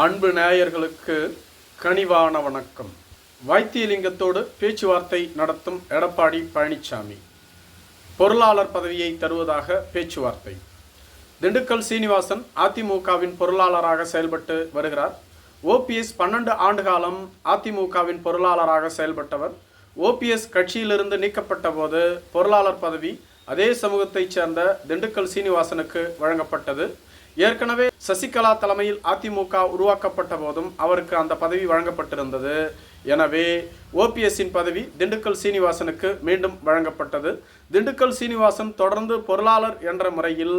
அன்பு நேயர்களுக்கு கனிவான வணக்கம். வைத்தியலிங்கத்தோடு பேச்சுவார்த்தை நடத்தும் எடப்பாடி பழனிசாமி பொருளாளர் பதவியை தருவதாக பேச்சுவார்த்தை. திண்டுக்கல் சீனிவாசன் அதிமுகவின் பொருளாளராக செயல்பட்டு வருகிறார். ஓபிஎஸ் பன்னெண்டு ஆண்டு காலம் அதிமுகவின் பொருளாளராக செயல்பட்டவர். ஓபிஎஸ் கட்சியிலிருந்து நீக்கப்பட்ட போது பொருளாளர் பதவி அதே சமூகத்தைச் சேர்ந்த திண்டுக்கல் சீனிவாசனுக்கு வழங்கப்பட்டது. ஏற்கனவே சசிகலா தலைமையில் அதிமுக உருவாக்கப்பட்ட போதும் அவருக்கு அந்த பதவி வழங்கப்பட்டிருந்தது. எனவே ஓபிஎஸ்ஸின் பதவி திண்டுக்கல் சீனிவாசனுக்கு மீண்டும் வழங்கப்பட்டது. திண்டுக்கல் சீனிவாசன் தொடர்ந்து பொருளாளர் என்ற முறையில்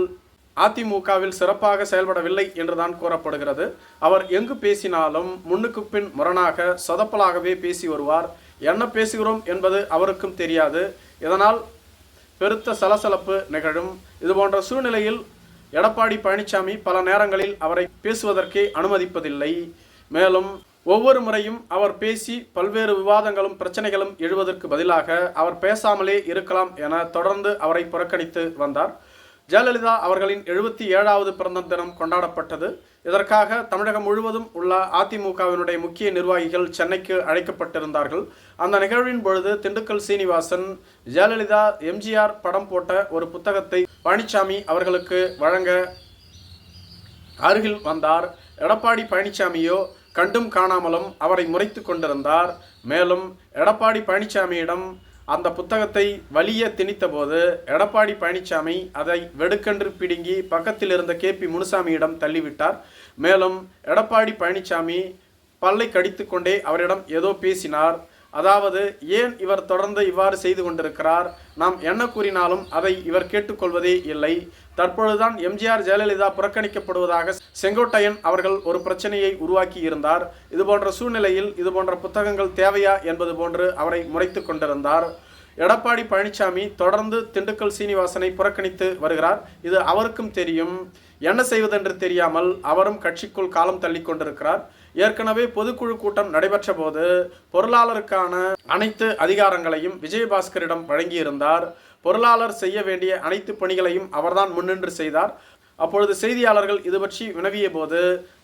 அதிமுகவில் சிறப்பாக செயல்படவில்லை என்றுதான் கூறப்படுகிறது. அவர் எங்கு பேசினாலும் முன்னுக்கு பின் முரணாக சொதப்பலாகவே பேசி வருவார். என்ன பேசுகிறோம் என்பது அவருக்கும் தெரியாது. இதனால் பெருத்த சலசலப்பு நிகழும். இதுபோன்ற சூழ்நிலையில் எடப்பாடி பழனிசாமி பல நேரங்களில் அவரை பேசுவதற்கே அனுமதிப்பதில்லை. மேலும் ஒவ்வொரு முறையும் அவர் பேசி பல்வேறு விவாதங்களும் பிரச்சனைகளும் எழுவதற்கு பதிலாக அவர் பேசாமலே இருக்கலாம் என தொடர்ந்து அவரை புறக்கணித்து வந்தார். ஜெயலலிதா அவர்களின் எழுபத்தி ஏழாவது பிறந்த தினம் கொண்டாடப்பட்டது. இதற்காக தமிழகம் முழுவதும் உள்ள அதிமுகவினுடைய முக்கிய நிர்வாகிகள் சென்னைக்கு அழைக்கப்பட்டிருந்தார்கள். அந்த நிகழ்வின் பொழுது திண்டுக்கல் சீனிவாசன் ஜெயலலிதா எம்ஜிஆர் படம் போட்ட ஒரு புத்தகத்தை பழனிசாமி அவர்களுக்கு வழங்க அருகில் வந்தார். எடப்பாடி பழனிசாமியோ கண்டும் காணாமலும் அவரை முறைத்து கொண்டிருந்தார். மேலும் எடப்பாடி பழனிசாமியிடம் அந்த புத்தகத்தை வலிய திணித்தபோது எடப்பாடி பழனிசாமி அதை வெடுக்கென்று பிடுங்கி பக்கத்தில் இருந்த கே பி முனுசாமியிடம் தள்ளிவிட்டார். மேலும் எடப்பாடி பழனிசாமி பல்லை கடித்துக்கொண்டே அவரிடம் ஏதோ பேசினார். அதாவது ஏன் இவர் தொடர்ந்து இவ்வாறு செய்து கொண்டிருக்கிறார்? நாம் என்ன கூறினாலும் அதை இவர் கேட்டுக்கொள்வதே இல்லை. தற்பொழுதுதான் எம்ஜிஆர் ஜெயலலிதா புறக்கணிக்கப்படுவதாக செங்கோட்டையன் அவர்கள் ஒரு பிரச்சனையை உருவாக்கி இருந்தார். இதுபோன்ற சூழ்நிலையில் இதுபோன்ற புத்தகங்கள் தேவையா என்பது போன்று அவரை முறைத்து கொண்டிருந்தார். எடப்பாடி பழனிசாமி தொடர்ந்து திண்டுக்கல் சீனிவாசனை புறக்கணித்து வருகிறார். இது அவருக்கும் தெரியும். என்ன செய்வதென்று தெரியாமல் அவரும் கட்சிக்குள் காலம் தள்ளி கொண்டிருக்கிறார். ஏற்கனவே பொதுக்குழு கூட்டம் நடைபெற்ற போது பொருளாளருக்கான அனைத்து அதிகாரங்களையும் விஜயபாஸ்கரிடம் வழங்கியிருந்தார். பொருளாளர் செய்ய வேண்டிய அனைத்து பணிகளையும் அவர்தான் முன்னின்று செய்தார். அப்பொழுது செய்தியாளர்கள் இது பற்றி வினவிய போது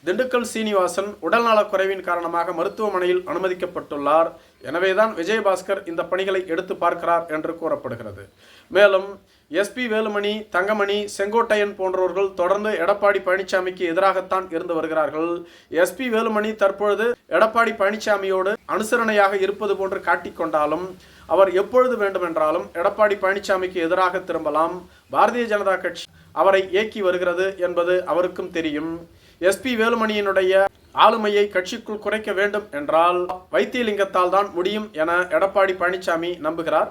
திண்டுக்கல் சீனிவாசன் உடல்நலக் குறைவின் காரணமாக மருத்துவமனையில் அனுமதிக்கப்பட்டுள்ளார். எனவேதான் விஜயபாஸ்கர் இந்த பணிகளை எடுத்து பார்க்கிறார் என்று கூறப்படுகிறது. மேலும் எஸ்பி வேலுமணி தங்கமணி செங்கோட்டையன் போன்றவர்கள் தொடர்ந்து எடப்பாடி பழனிசாமிக்கு எதிராகத்தான் இருந்து வருகிறார்கள். எஸ்பி வேலுமணி தற்பொழுது எடப்பாடி பழனிசாமியோடு அனுசரணையாக இருப்பது போன்று காட்டிக்கொண்டாலும் அவர் எப்பொழுது வேண்டுமென்றாலும் எடப்பாடி பழனிசாமிக்கு எதிராக திரும்பலாம். பாரதிய ஜனதா கட்சி அவரை இயக்கி வருகிறது என்பது அவருக்கும் தெரியும். எஸ்பி வேலுமணியினுடைய ஆளுமையை கட்சிக்குள் குறைக்க வேண்டும் என்றால் வைத்தியலிங்கத்தால் தான் முடியும் என எடப்பாடி பழனிசாமி நம்புகிறார்.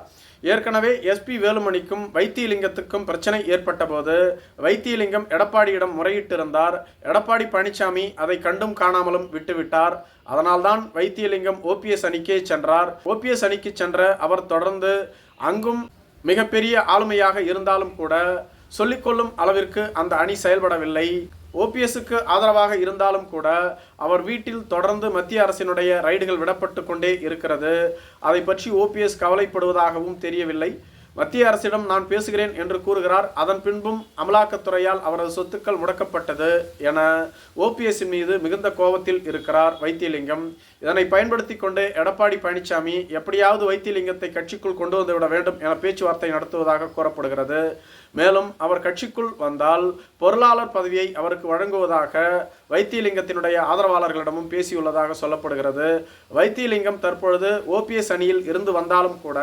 ஏற்கனவே எஸ்பி வேலுமணிக்கும் வைத்தியலிங்கத்துக்கும் பிரச்சனை ஏற்பட்ட போது வைத்தியலிங்கம் எடப்பாடியிடம் முறையிட்டிருந்தார். எடப்பாடி பழனிசாமி அதை கண்டும் காணாமலும் விட்டுவிட்டார். அதனால்தான் வைத்தியலிங்கம் ஓபிஎஸ் அணிக்கே சென்றார். ஓபிஎஸ் அணிக்கு சென்ற அவர் தொடர்ந்து அங்கும் மிகப்பெரிய ஆளுமையாக இருந்தாலும் கூட சொல்லிக்கொள்ளும் அளவிற்கு அந்த அணி செயல்படவில்லை. ஓபிஎஸ்க்கு ஆதரவாக இருந்தாலும் கூட அவர் வீட்டில் தொடர்ந்து மத்திய அரசினுடைய ரைடுகள் விடப்பட்டு கொண்டே இருக்கிறது. அதை பற்றி ஓபிஎஸ் கவலைப்படுவதாகவும் தெரியவில்லை. மத்திய அரசிடம் நான் பேசுகிறேன் என்று கூறுகிறார். அதன் பின்பும் அமலாக்கத்துறையால் அவரது சொத்துக்கள் முடக்கப்பட்டது என ஓபிஎஸ்ஸின் மீது மிகுந்த கோபத்தில் இருக்கிறார் வைத்தியலிங்கம். இதனை பயன்படுத்தி கொண்டு எடப்பாடி பழனிசாமி எப்படியாவது வைத்தியலிங்கத்தை கட்சிக்குள் கொண்டு வந்துவிட வேண்டும் என பேச்சுவார்த்தை நடத்துவதாக கூறப்படுகிறது. மேலும் அவர் கட்சிக்குள் வந்தால் பொருளாளர் பதவியை அவருக்கு வழங்குவதாக வைத்தியலிங்கத்தினுடைய ஆதரவாளர்களிடமும் பேசியுள்ளதாக சொல்லப்படுகிறது. வைத்தியலிங்கம் தற்பொழுது ஓபிஎஸ் அணியில் இருந்து வந்தாலும் கூட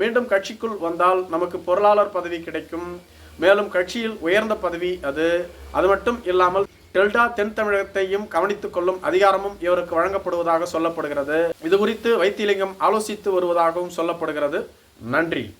மீண்டும் கட்சிக்குள் வந்தால் நமக்கு பொருளாளர் பதவி கிடைக்கும். மேலும் கட்சியில் உயர்ந்த பதவி அது. அது மட்டும் இல்லாமல் டெல்டா தென் தமிழகத்தையும் கவனித்துக் கொள்ளும் அதிகாரமும் இவருக்கு வழங்கப்படுவதாக சொல்லப்படுகிறது. இது குறித்து வைத்தியலிங்கம் ஆலோசித்து வருவதாகவும் சொல்லப்படுகிறது. நன்றி.